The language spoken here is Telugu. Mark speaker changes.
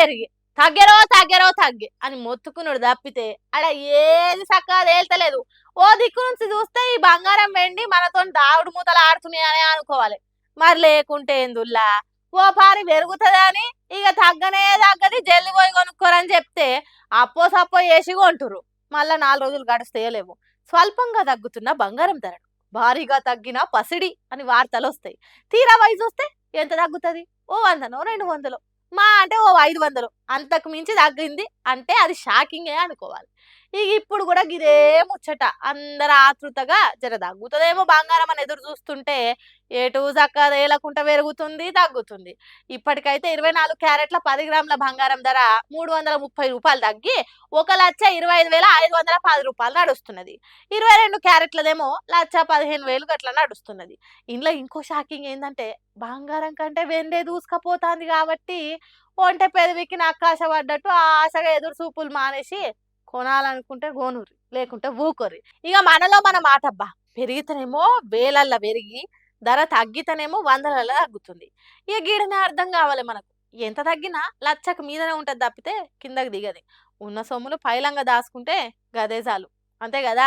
Speaker 1: పెరిగి తగ్గరో తగ్గరో తగ్గే అని మొత్తుకున్నాడు తప్పితే అక్కడ ఏది చక్కగా తేల్తలేదు. ఓ దిక్కు నుంచి చూస్తే ఈ బంగారం వెండి మనతో దావుడు మూతలు ఆడుతున్నాయని అనుకోవాలి. మరి లేకుంటే ఎందుల్లా ఓ పారి పెరుగుతుందని ఇక తగ్గనే తగ్గది జల్లి పోయి కొనుక్కోరని చెప్తే అప్పో సప్పో వేసి కొంటురు మళ్ళా నాలుగు రోజులు గడిస్తేయలేము స్వల్పంగా తగ్గుతున్న బంగారం ధరలు భారీగా తగ్గిన పసిడి అని వార్తలు వస్తాయి. తీరా వయసు వస్తే ఎంత తగ్గుతుంది? ఓ వందనో రెండు వందలు. మా అంటే ఓ ఐదు వందలు. అంతకు మించి తగ్గింది. అంటే అది షాకింగే అనుకోవాలి. ఇక ఇప్పుడు కూడా ఇదే ముచ్చట. అందరు ఆతృతగా జర తగ్గుతుందేమో బంగారం అని ఎదురు చూస్తుంటే ఎటు చక్క తేలకుండా పెరుగుతుంది తగ్గుతుంది. ఇప్పటికైతే ఇరవై నాలుగు క్యారెట్ల పది గ్రాముల బంగారం ధర మూడు వందల ముప్పై రూపాయలు తగ్గి ఒక లక్ష ఇరవై ఐదు వేల ఐదు వందల పది రూపాయలు నడుస్తున్నది. ఇరవై రెండు క్యారెట్లదేమో లక్ష పదిహేను వేలు గట్ల నడుస్తున్నది. ఇందులో ఇంకో షాకింగ్ ఏంటంటే బంగారం కంటే వెండే దూసుకపోతుంది కాబట్టి ఒంట పెదవికి ఆకాశ పడ్డట్టు ఆ ఆశగా ఎదురు చూపులు మానేసి కొనాలనుకుంటే గోనూరి లేకుంటే ఊకొరి ఇక మనలో మన మాటబ్బా పెరిగితేనేమో వేలల్లో పెరిగి ధర తగ్గితేనేమో వందలలో తగ్గుతుంది. ఇక గీడనే అర్థం కావాలి మనకు. ఎంత తగ్గినా లచ్చకు మీదనే ఉంటుంది తప్పితే కిందకి దిగది. ఉన్న సొమ్ములు పైలంగా దాచుకుంటే గదే చాలు. అంతే కదా?